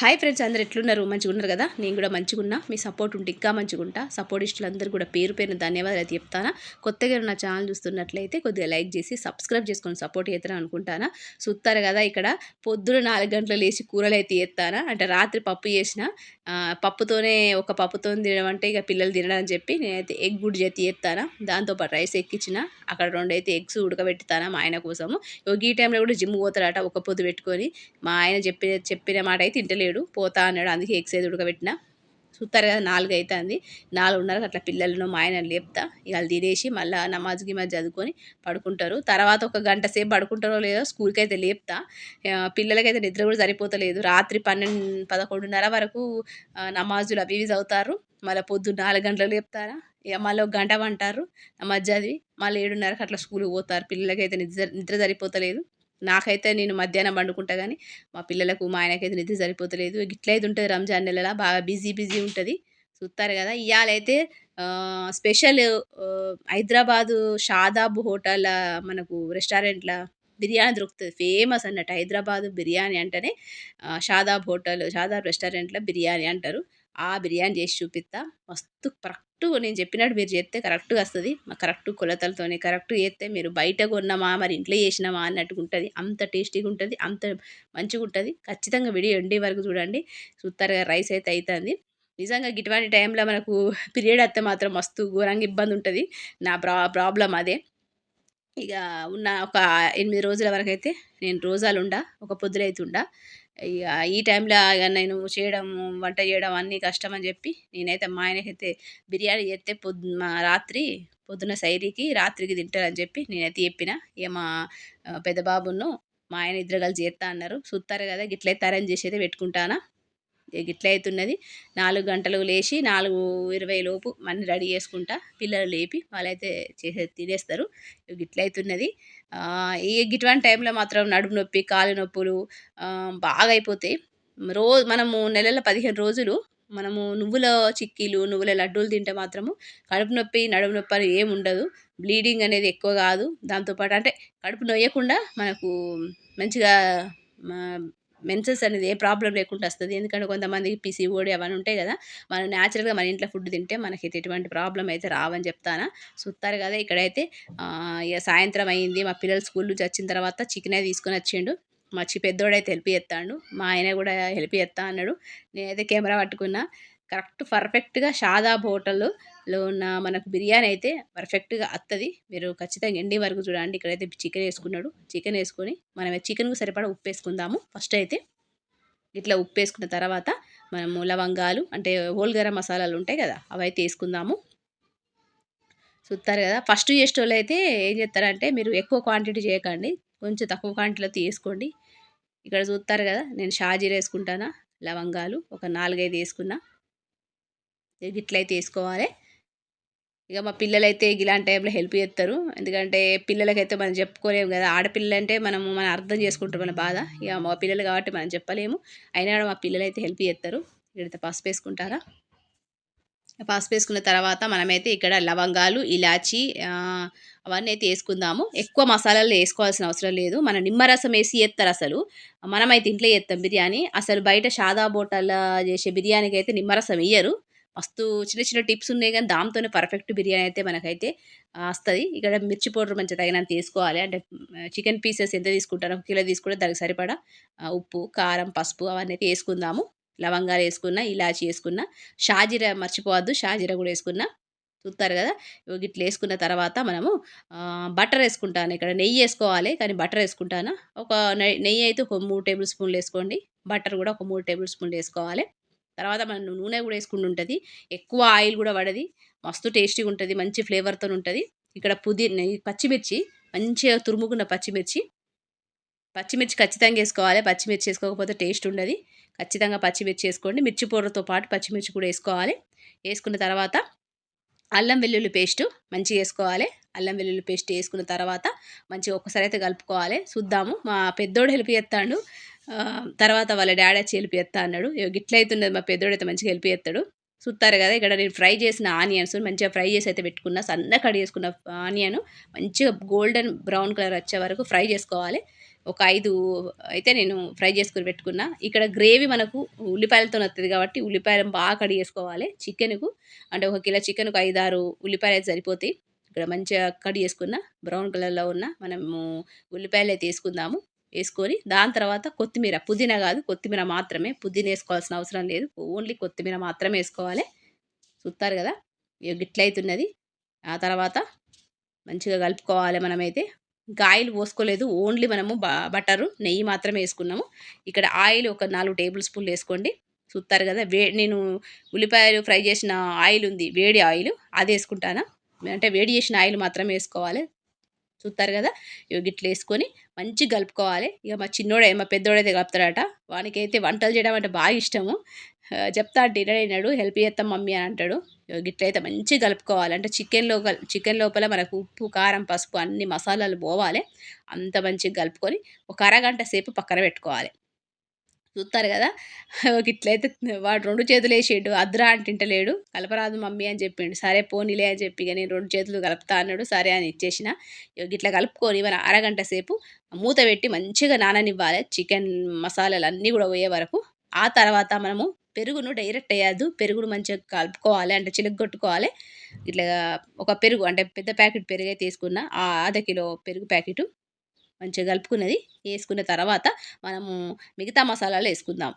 Hi friends అందరు ఎట్లున్నారు? మంచిగా ఉన్నారు కదా? నేను కూడా మంచిగా ఉన్నా. మీ సపోర్ట్ ఉంటే ఇంకా మంచిగా ఉంటా. సపోర్ట్ ఇష్టలందరూ కూడా పేరు పేరున ధన్యవాదాలు అయితే చెప్తానా. కొత్తగా నా ఛానల్ చూస్తున్నట్లయితే కొద్దిగా లైక్ చేసి సబ్స్క్రైబ్ చేసుకొని సపోర్ట్ చేస్తాను అనుకుంటానా. చూస్తారు కదా ఇక్కడ పొద్దున నాలుగు గంటలు లేచి కూరలు అయితే చేస్తానా. అంటే రాత్రి పప్పు చేసిన. పప్పుతోనే ఒక పప్పుతో తినడం అంటే ఇక పిల్లలు తినడం అని చెప్పి నేనైతే ఎగ్ గుడ్ చేతి చేస్తానా. దాంతోపాటు రైస్ ఎక్కించిన. అక్కడ రెండు అయితే ఎగ్స్ ఉడకబెట్టుతానా మా ఆయన కోసము. ఈ టైంలో కూడా జిమ్ పోతారట ఒక పొద్దు పెట్టుకొని మా ఆయన చెప్పిన చెప్పిన మాట అయితే లేడు పోతా అన్నాడు. అందుకే ఎక్సైజ్ అయితే ఉడకబెట్టిన. చూస్తారు కదా నాలుగు అవుతుంది నాలుగున్నరకు అట్లా పిల్లలను మా ఆయన లేపుతా. ఇక తినేసి మళ్ళీ నమాజ్ గిమాజ్ చదువుకొని పడుకుంటారు. తర్వాత ఒక గంట సేపు పడుకుంటారో లేదో స్కూల్కి అయితే లేపుతా పిల్లలకైతే నిద్ర కూడా సరిపోతలేదు. రాత్రి పన్నెండు పదకొండున్నర వరకు నమాజులు అవి ఇవి చదువుతారు. మళ్ళీ పొద్దున్న నాలుగు గంటలకు లేపుతారా? ఇక మళ్ళీ ఒక గంట పంటారు. నమాజ్ చదివి మళ్ళీ ఏడున్నరకు అట్లా స్కూల్కి పోతారు. పిల్లలకైతే నిద్ర నిద్ర సరిపోతలేదు. నాకైతే నేను మధ్యాహ్నం వండుకుంటా కానీ మా పిల్లలకు మా ఆయనకైతే నిద్ర సరిపోతలేదు. ఇట్లయితే ఉంటుంది రంజాన్ నెలలో బాగా బిజీ బిజీ ఉంటుంది. చూస్తారు కదా ఇవాళైతే స్పెషల్ హైదరాబాదు షాదాబ్ హోటల్ మనకు రెస్టారెంట్లో బిర్యానీ దొరుకుతుంది. ఫేమస్ అన్నట్టు హైదరాబాద్ బిర్యానీ అంటేనే షాదాబ్ హోటల్ షాదాబ్ రెస్టారెంట్లో బిర్యానీ అంటారు. ఆ బిర్యానీ చేసి చూపిస్తా మస్తు కరెక్ట్ నేను చెప్పినట్టు మీరు చేస్తే కరెక్ట్గా వస్తుంది. కరెక్ట్ కొలతలతోనే కరెక్ట్ చేస్తే మీరు బయట కొన్నామా మరి ఇంట్లో చేసినామా అన్నట్టుగా ఉంటుంది. అంత టేస్టీగా ఉంటుంది అంత మంచిగా ఉంటుంది. ఖచ్చితంగా వీడియో ఎండే వరకు చూడండి. చూస్తారుగా రైస్ అయితే అవుతుంది నిజంగా గిటువంటి టైంలో మనకు పీరియడ్ అయితే మాత్రం మస్తు ఘోరంగా ఇబ్బంది ఉంటుంది. నా ప్రా ప్రాబ్లం అదే. ఇక ఉన్న ఒక ఎనిమిది రోజుల వరకు అయితే నేను రోజాలు ఉండ ఒక పొద్దులైతుండా. ఇక ఈ టైంలో ఇక నేను చేయడం వంట చేయడం అన్నీ కష్టం అని చెప్పి నేనైతే మా ఆయనకైతే బిర్యానీ చేస్తే పొద్దు మా రాత్రి పొద్దున సైరీకి రాత్రికి తింటారని చెప్పి నేనైతే చెప్పిన. ఇక మా పెద్ద బాబును మా ఆయన ఇద్దరు కలిసి చేస్తా అన్నారు. చూస్తారు కదా గిట్లయితే అరేంజ్ చేసి అయితే పెట్టుకుంటానా. గిట్ల అవుతున్నది నాలుగు గంటలు లేచి నాలుగు ఇరవై లోపు మన్ని రెడీ చేసుకుంటా పిల్లలు లేపి వాళ్ళైతే చేసే తినేస్తారు. గిట్ల అవుతున్నది ఈ ఇటువంటి టైంలో మాత్రం నడుము నొప్పి కాలు నొప్పులు బాగా అయిపోతాయి రోజు మనము నెలల పదిహేను రోజులు మనము నువ్వుల చిక్కీలు నువ్వుల లడ్డూలు తింటే మాత్రము కడుపు నొప్పి నడుము నొప్పి అని ఏమి ఉండదు. బ్లీడింగ్ అనేది ఎక్కువ కాదు. దాంతోపాటు అంటే కడుపు నొయ్యకుండా మనకు మంచిగా మెన్సెస్ అనేది ఏ ప్రాబ్లం లేకుండా వస్తుంది. ఎందుకంటే కొంతమందికి పిసిఓడి అవన్నీ ఉంటాయి కదా. మనం న్యాచురల్గా మన ఇంట్లో ఫుడ్ తింటే మనకి ఎటువంటి ప్రాబ్లం అయితే రావని చెప్తాను. చూస్తారు కదా ఇక్కడైతే. ఇక సాయంత్రం అయింది. మా పిల్లలు స్కూల్ నుంచి వచ్చిన తర్వాత చికెన్ తీసుకొని వచ్చిండు. మా చి పెద్దోడైతే హెల్ప్ చేస్తాడు. మా ఆయన కూడా హెల్ప్ చేస్తా అన్నాడు. నేనైతే కెమెరా పట్టుకున్నా. కరెక్ట్ పర్ఫెక్ట్గా షాదాబ్ లో ఉన్న మనకు బిర్యానీ అయితే పర్ఫెక్ట్గా వస్తుంది మీరు ఖచ్చితంగా ఎండి వరకు చూడండి. ఇక్కడైతే చికెన్ వేసుకున్నాడు. చికెన్ వేసుకొని మనం చికెన్కు సరిపడా ఉప్పు వేసుకుందాము. ఫస్ట్ అయితే ఇట్లా ఉప్పు వేసుకున్న తర్వాత మనము లవంగాలు అంటే హోల్ గరం మసాలాలు ఉంటాయి కదా అవి అయితే వేసుకుందాము. చూస్తారు కదా. ఫస్ట్ చేసేటోళ్ళు అయితే ఏం చేస్తారంటే మీరు ఎక్కువ క్వాంటిటీ చేయకండి. కొంచెం తక్కువ క్వాంటిటీలో తీసుకోండి. ఇక్కడ చూస్తారు కదా నేను షాజీర వేసుకుంటానా లవంగాలు ఒక నాలుగైదు వేసుకున్నా. ఇట్లయితే వేసుకోవాలి. ఇక మా పిల్లలైతే ఇలాంటి టైంలో హెల్ప్ చేస్తారు. ఎందుకంటే పిల్లలకైతే మనం చెప్పుకోలేము కదా. ఆడపిల్లలు అంటే మనము మనం అర్థం చేసుకుంటాం మన బాధ. ఇక మా పిల్లలు కాబట్టి మనం చెప్పలేము. అయినా కూడా మా పిల్లలు అయితే హెల్ప్ చేస్తారు. ఇక్కడైతే పసుపు వేసుకుంటారా? పసుపు వేసుకున్న తర్వాత మనమైతే ఇక్కడ లవంగాలు ఇలాచి అవన్నీ అయితే వేసుకుందాము. ఎక్కువ మసాలాలు వేసుకోవాల్సిన అవసరం లేదు. మన నిమ్మరసం వేసి చేస్తారు అసలు. మనమైతే ఇంట్లో చేస్తాం బిర్యానీ. అసలు బయట షాదా బోటల్లో చేసే బిర్యానీకి అయితే నిమ్మరసం ఇయ్యరు. మస్తు చిన్న చిన్న టిప్స్ ఉన్నాయి కానీ దాంతోనే పర్ఫెక్ట్ బిర్యానీ అయితే మనకైతే వస్తుంది. ఇక్కడ మిర్చి పౌడర్ మంచిగా తగినంత తీసుకోవాలి. అంటే చికెన్ పీసెస్ ఎంత తీసుకుంటారో కిలో తీసుకుంటే దానికి సరిపడా ఉప్పు కారం పసుపు అవన్నీ అయితే వేసుకుందాము. లవంగాలు వేసుకున్న ఇలాచి వేసుకున్న షాజీర మర్చిపోవద్దు. షాజీర కూడా వేసుకున్న చూస్తారు కదా? ఇట్లా వేసుకున్న తర్వాత మనము బటర్ వేసుకుంటాను. ఇక్కడ నెయ్యి వేసుకోవాలి కానీ బటర్ వేసుకుంటాను. ఒక నెయ్యి అయితే ఒక మూడు టేబుల్ స్పూన్లు వేసుకోండి. బటర్ కూడా ఒక మూడు టేబుల్ స్పూన్లు వేసుకోవాలి. తర్వాత మనం నూనె కూడా వేసుకుంటూ ఉంటుంది. ఎక్కువ ఆయిల్ కూడా పడది. మస్తు టేస్టీగా ఉంటుంది. మంచి ఫ్లేవర్తో ఉంటుంది. ఇక్కడ పుదీనా పచ్చిమిర్చి మంచిగా తురుముకున్న పచ్చిమిర్చి. పచ్చిమిర్చి ఖచ్చితంగా వేసుకోవాలి. పచ్చిమిర్చి వేసుకోకపోతే టేస్ట్ ఉండదు. ఖచ్చితంగా పచ్చిమిర్చి వేసుకోండి. మిర్చి పౌడర్తో పాటు పచ్చిమిర్చి కూడా వేసుకోవాలి. వేసుకున్న తర్వాత అల్లం వెల్లుల్లి పేస్ట్ మంచిగా వేసుకోవాలి. అల్లం వెల్లుల్లి పేస్ట్ వేసుకున్న తర్వాత మంచిగా ఒక్కసారి అయితే కలుపుకోవాలి. చూద్దాము. మా పెద్దోడు హెల్ప్ చేస్తాడు. తర్వాత వాళ్ళ డాడీ వచ్చి హెల్ప్ చేస్తా అన్నాడు. గిట్లయితున్నది మా పెద్దోడు అయితే మంచిగా హెల్ప్ చేస్తాడు. చూస్తారు కదా ఇక్కడ నేను ఫ్రై చేసిన ఆనియన్స్ మంచిగా ఫ్రై చేసి అయితే పెట్టుకున్న. సన్న కట్ చేసుకున్న ఆనియన్ మంచిగా గోల్డెన్ బ్రౌన్ కలర్ వచ్చే వరకు ఫ్రై చేసుకోవాలి. ఒక ఐదు అయితే నేను ఫ్రై చేసుకుని పెట్టుకున్నా. ఇక్కడ గ్రేవీ మనకు ఉల్లిపాయలతో వస్తుంది కాబట్టి ఉల్లిపాయలు బాగా కడిగేసుకోవాలి చికెన్కు. అంటే ఒక కిలో చికెన్కు ఐదు ఆరు ఉల్లిపాయలు అయితే సరిపోతాయి. ఇక్కడ మంచిగా కట్ చేసుకున్న బ్రౌన్ కలర్లో ఉన్న మనము ఉల్లిపాయలు అయితే వేసుకుందాము వేసుకొని దాని తర్వాత కొత్తిమీర పుదీనా కాదు కొత్తిమీర మాత్రమే. పుదీనా వేసుకోవాల్సిన అవసరం లేదు. ఓన్లీ కొత్తిమీర మాత్రమే వేసుకోవాలి. చూస్తారు కదా? గిట్లయితున్నది. ఆ తర్వాత మంచిగా కలుపుకోవాలి మనమైతే. ఇంకా ఆయిల్ పోసుకోలేదు. ఓన్లీ మనము బటరు నెయ్యి మాత్రమే వేసుకున్నాము. ఇక్కడ ఆయిల్ ఒక నాలుగు టేబుల్ స్పూన్లు వేసుకోండి. చూస్తారు కదా? వే నేను ఉల్లిపాయలు ఫ్రై చేసిన ఆయిల్ ఉంది వేడి ఆయిల్. అది వేసుకుంటాను? అంటే వేడి చేసిన ఆయిల్ మాత్రమే వేసుకోవాలి. చూస్తారు కదా? ఇవి గిట్ల వేసుకొని మంచిగా కలుపుకోవాలి. ఇక మా చిన్నోడే మా పెద్దోడైతే కలుపుతాడట. వానికైతే వంటలు చేయడం అంటే బాగా ఇష్టము. చెప్తా అంటే అయినాడు హెల్ప్ చేస్తాం మమ్మీ అని అంటాడు. గిట్లయితే మంచిగా కలుపుకోవాలి. అంటే చికెన్ లోపల చికెన్ లోపల మనకు ఉప్పు కారం పసుపు అన్ని మసాలాలు పోవాలి. అంత మంచిగా కలుపుకొని ఒక అరగంట సేపు పక్కన పెట్టుకోవాలి. చూస్తారు కదా? ఇట్లయితే వాడు రెండు చేతులు వేసిండు అద్రా అంటింటలేడు కలపరాదు మమ్మీ అని చెప్పిండు. సరే పోనీలే అని చెప్పి నేను రెండు చేతులు కలుపుతా అన్నాడు. సరే అని ఇచ్చేసిన. ఇట్లా కలుపుకొని మన అరగంట సేపు మూత పెట్టి మంచిగా నాననివ్వాలి. చికెన్ మసాలాలు అన్నీ కూడా పోయే వరకు. ఆ తర్వాత మనము పెరుగును డైరెక్ట్ వేయద్దు. పెరుగును మంచిగా కలుపుకోవాలి. అంటే చిలగొట్టుకోవాలి ఇట్లా ఒక పెరుగు అంటే పెద్ద ప్యాకెట్ పెరుగు తీసుకున్న. ఆ అర్ధ కిలో పెరుగు ప్యాకెట్ మంచిగా కలుపుకున్నది. వేసుకున్న తర్వాత మనము మిగతా మసాలాలు వేసుకుందాం.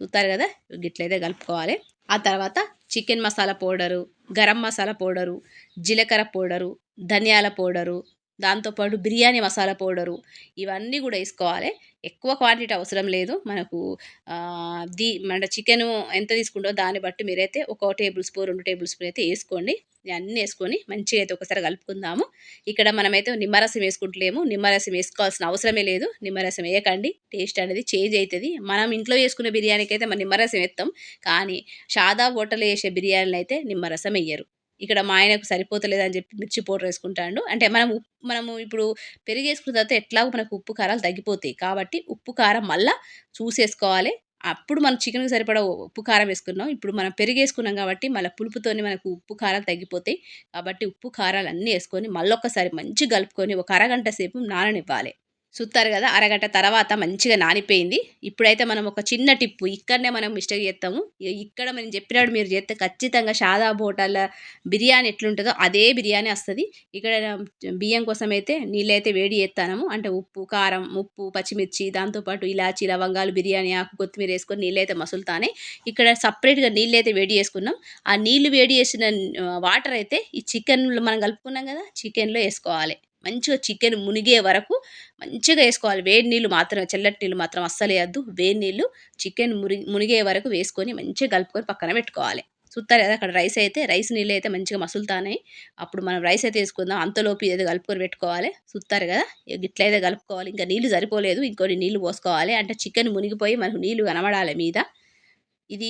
చూస్తారు కదా గిట్లయితే కలుపుకోవాలి. ఆ తర్వాత chicken masala powder garam masala powder జీలకర్ర పౌడరు ధనియాల పౌడరు దాంతోపాటు బిర్యానీ మసాలా పౌడరు ఇవన్నీ కూడా వేసుకోవాలి. ఎక్కువ క్వాంటిటీ అవసరం లేదు. మనకు దీ మన చికెను ఎంత తీసుకుంటో దాన్ని బట్టి మీరైతే ఒక టేబుల్ స్పూన్ రెండు టేబుల్ స్పూన్ అయితే వేసుకోండి. అన్నీ వేసుకొని మంచిగా అయితే ఒకసారి కలుపుకుందాము. ఇక్కడ మనమైతే నిమ్మరసం వేసుకుంటలేము. నిమ్మరసం వేసుకోవాల్సిన అవసరమే లేదు. నిమ్మరసం వేయకండి. టేస్ట్ అనేది చేంజ్ అవుతుంది. మనం ఇంట్లో వేసుకునే బిర్యానీకి అయితే మనం నిమ్మరసం వేస్తాం. కానీ షాదా హోటల్ వేసే బిర్యానీలు అయితే నిమ్మరసం వేయరు. ఇక్కడ మా ఆయనకు సరిపోతలేదని చెప్పి మిర్చి పౌడర్ వేసుకుంటాడు. అంటే మనం మనము ఇప్పుడు పెరిగి వేసుకున్న తర్వాత ఎట్లాగో మనకు ఉప్పు కారాలు తగ్గిపోతాయి. కాబట్టి ఉప్పు కారం మళ్ళీ చూసేసుకోవాలి. అప్పుడు మనం చికెన్కి సరిపడా ఉప్పు కారం వేసుకున్నాం. ఇప్పుడు మనం పెరుగు వేసుకున్నాం కాబట్టి మళ్ళీ పులుపుతోని మనకు ఉప్పు కారాలు తగ్గిపోతాయి. కాబట్టి ఉప్పు కారాలు అన్నీ వేసుకొని మళ్ళొక్కసారి మంచిగా కలుపుకొని ఒక అరగంట సేపు నాననివ్వాలి. చూస్తారు కదా అరగంట తర్వాత మంచిగా నానిపోయింది. ఇప్పుడైతే మనం ఒక చిన్న టిప్పు ఇక్కడనే మనం మిస్టేక్ చేస్తాము. ఇక్కడ మనం చెప్పినప్పుడు మీరు చేస్తే ఖచ్చితంగా షాదా హోటల్ బిర్యానీ ఎట్లుంటుందో అదే బిర్యానీ వస్తుంది. ఇక్కడ బియ్యం కోసం అయితే నీళ్ళైతే వేడి చేస్తాము అంటే ఉప్పు కారం ఉప్పు పచ్చిమిర్చి దాంతోపాటు ఇలాచి లవంగాలు బిర్యానీ ఆకు కొత్తిమీర వేసుకొని నీళ్ళైతే మసులుతానే. ఇక్కడ సపరేట్గా నీళ్ళైతే వేడి చేసుకున్నాం. ఆ నీళ్ళు వేడి చేసిన వాటర్ అయితే ఈ చికెన్లో మనం కలుపుకున్నాం కదా చికెన్లో వేసుకోవాలి. మంచిగా చికెన్ మునిగే వరకు మంచిగా వేసుకోవాలి. వేడి నీళ్ళు మాత్రం చల్లటి నీళ్ళు మాత్రం అస్సలు వేయద్దు. వేడి నీళ్ళు చికెన్ మునిగి మునిగే వరకు వేసుకొని మంచిగా కలుపుకొని పక్కన పెట్టుకోవాలి. చూస్తారు కదా అక్కడ రైస్ అయితే రైస్ నీళ్ళు అయితే మంచిగా మసులుతానాయి అప్పుడు మనం రైస్ అయితే వేసుకుందాం. అంతలోపు ఏదో కలుపుకొని పెట్టుకోవాలి. చూస్తారు కదా ఇట్లయితే కలుపుకోవాలి. ఇంకా నీళ్ళు సరిపోలేదు ఇంకొన్ని నీళ్ళు పోసుకోవాలి. అంటే చికెన్ మునిగిపోయి మనకు నీళ్ళు కనబడాలి మీద. ఇది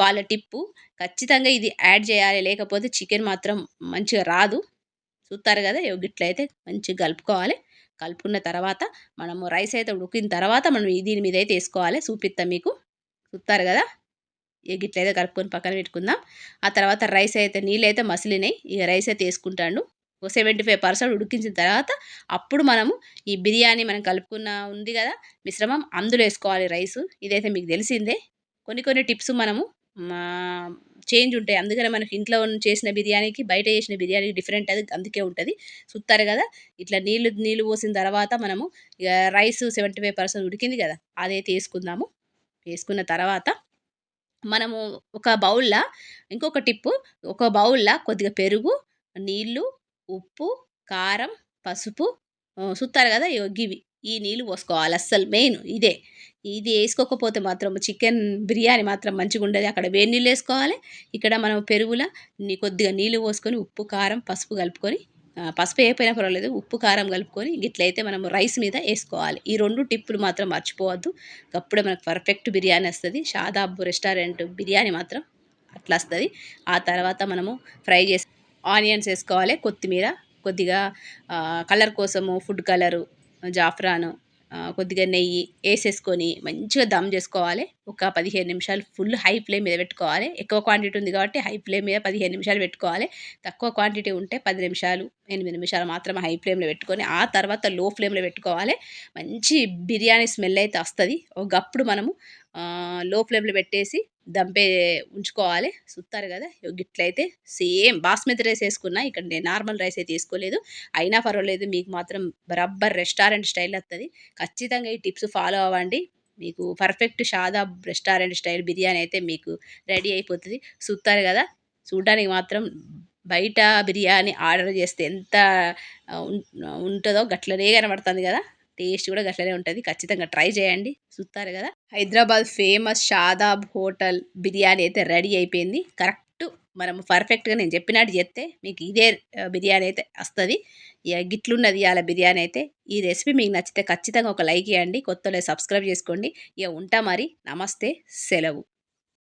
వాళ్ళ టిప్పు. ఖచ్చితంగా ఇది యాడ్ చేయాలి. లేకపోతే చికెన్ మాత్రం మంచిగా రాదు. చూస్తారు కదా గిట్లయితే మంచిగా కలుపుకోవాలి. కలుపుకున్న తర్వాత మనము రైస్ అయితే ఉడికిన తర్వాత మనం దీని మీద అయితే వేసుకోవాలి. చూపిస్తాం మీకు. చూస్తారు కదా? గిట్లయితే కలుపుకొని పక్కన పెట్టుకుందాం. ఆ తర్వాత రైస్ అయితే నీళ్ళు అయితే మసిలినాయి. ఇక రైస్ అయితే వేసుకుంటాను ఒక సెవెంటీ ఫైవ్ పర్సెంట్ ఉడికించిన తర్వాత అప్పుడు మనము ఈ బిర్యానీ మనం కలుపుకున్న ఉంది కదా మిశ్రమం అందులో వేసుకోవాలి రైసు. ఇదైతే మీకు తెలిసిందే. కొన్ని కొన్ని టిప్స్ మనము చేంజ్ ఉంటాయి. అందుకనే మనకి ఇంట్లో చేసిన బిర్యానీకి బయట చేసిన బిర్యానీకి డిఫరెంట్ అది అందుకే ఉంటుంది. చూస్తారు కదా? ఇట్లా నీళ్ళు నీళ్ళు పోసిన తర్వాత మనము ఇక రైస్ సెవెంటీ ఫైవ్ పర్సెంట్ ఉడికింది కదా? అదైతే వేసుకుందాము వేసుకున్న తర్వాత మనము ఒక బౌల్లో ఇంకొక టిప్పు ఒక బౌల్లా కొద్దిగా పెరుగు నీళ్ళు ఉప్పు కారం పసుపు చూస్తారు కదా? గివి. ఈ నీళ్ళు పోసుకోవాలి. అస్సలు మెయిన్ ఇదే. ఇది వేసుకోకపోతే మాత్రం చికెన్ బిర్యానీ మాత్రం మంచిగా ఉండదు. అక్కడ వేడి నీళ్ళు వేసుకోవాలి. ఇక్కడ మనం పెరుగుల కొద్దిగా నీళ్ళు పోసుకొని ఉప్పు కారం పసుపు కలుపుకొని పసుపు వేయకపోయినా పర్వాలేదు. ఉప్పు కారం కలుపుకొని ఇట్లయితే మనం రైస్ మీద వేసుకోవాలి. ఈ రెండు టిప్పులు మాత్రం మర్చిపోవద్దు. అప్పుడే మనకు పర్ఫెక్ట్ బిర్యానీ వస్తుంది. షాదాబ్ రెస్టారెంట్ బిర్యానీ మాత్రం అట్లా వస్తుంది. ఆ తర్వాత మనము ఫ్రై చేసి ఆనియన్స్ వేసుకోవాలి. కొత్తిమీర కొద్దిగా కలర్ కోసము ఫుడ్ కలరు జాఫ్రాను కొద్దిగా నెయ్యి వేసేసుకొని మంచిగా దమ్ చేసుకోవాలి. ఒక పదిహేను నిమిషాలు ఫుల్ హై ఫ్లేమ్ మీద పెట్టుకోవాలి. ఎక్కువ క్వాంటిటీ ఉంది కాబట్టి హై ఫ్లేమ్ మీద పదిహేను నిమిషాలు పెట్టుకోవాలి. తక్కువ క్వాంటిటీ ఉంటే పది నిమిషాలు ఎనిమిది నిమిషాలు మాత్రమే హై ఫ్లేమ్లో పెట్టుకొని ఆ తర్వాత లో ఫ్లేమ్లో పెట్టుకోవాలి. మంచి బిర్యానీ స్మెల్ అయితే వస్తుంది. ఒకప్పుడు మనము లో ఫ్లేమ్లో పెట్టేసి దంపే ఉంచుకోవాలి. సుత్తారు కదా? ఇగో గిట్లయితే సేమ్ బాస్మతి రైస్ వేసుకున్నా ఇక్కడ నేను నార్మల్ రైస్ అయితే వేసుకోలేదు. అయినా పర్వాలేదు మీకు మాత్రం బరబ్బర్ రెస్టారెంట్ స్టైల్ వస్తుంది ఖచ్చితంగా ఈ టిప్స్ ఫాలో అవ్వండి. మీకు perfect Shadab restaurant style biryani అయితే మీకు రెడీ అయిపోతుంది. చూస్తారు కదా? చూడడానికి మాత్రం బయట బిర్యానీ ఆర్డర్ చేస్తే ఎంత ఉంటుందో గట్లనే కనబడుతుంది కదా? టేస్ట్ కూడా గట్లనే ఉంటుంది. ఖచ్చితంగా ట్రై చేయండి. చూస్తారు కదా? హైదరాబాద్ ఫేమస్ షాదాబ్ హోటల్ బిర్యానీ అయితే రెడీ అయిపోయింది. కరెక్ట్ మనం పర్ఫెక్ట్గా నేను చెప్పినట్టు చెప్తే మీకు ఇదే బిర్యానీ అయితే వస్తుంది. ఇక గిట్లున్నది ఇవాళ బిర్యానీ అయితే. ఈ రెసిపీ మీకు నచ్చితే ఖచ్చితంగా ఒక లైక్ ఇవ్వండి కొత్తలో సబ్స్క్రైబ్ చేసుకోండి. ఇక ఉంటా మరి. నమస్తే. సెలవు.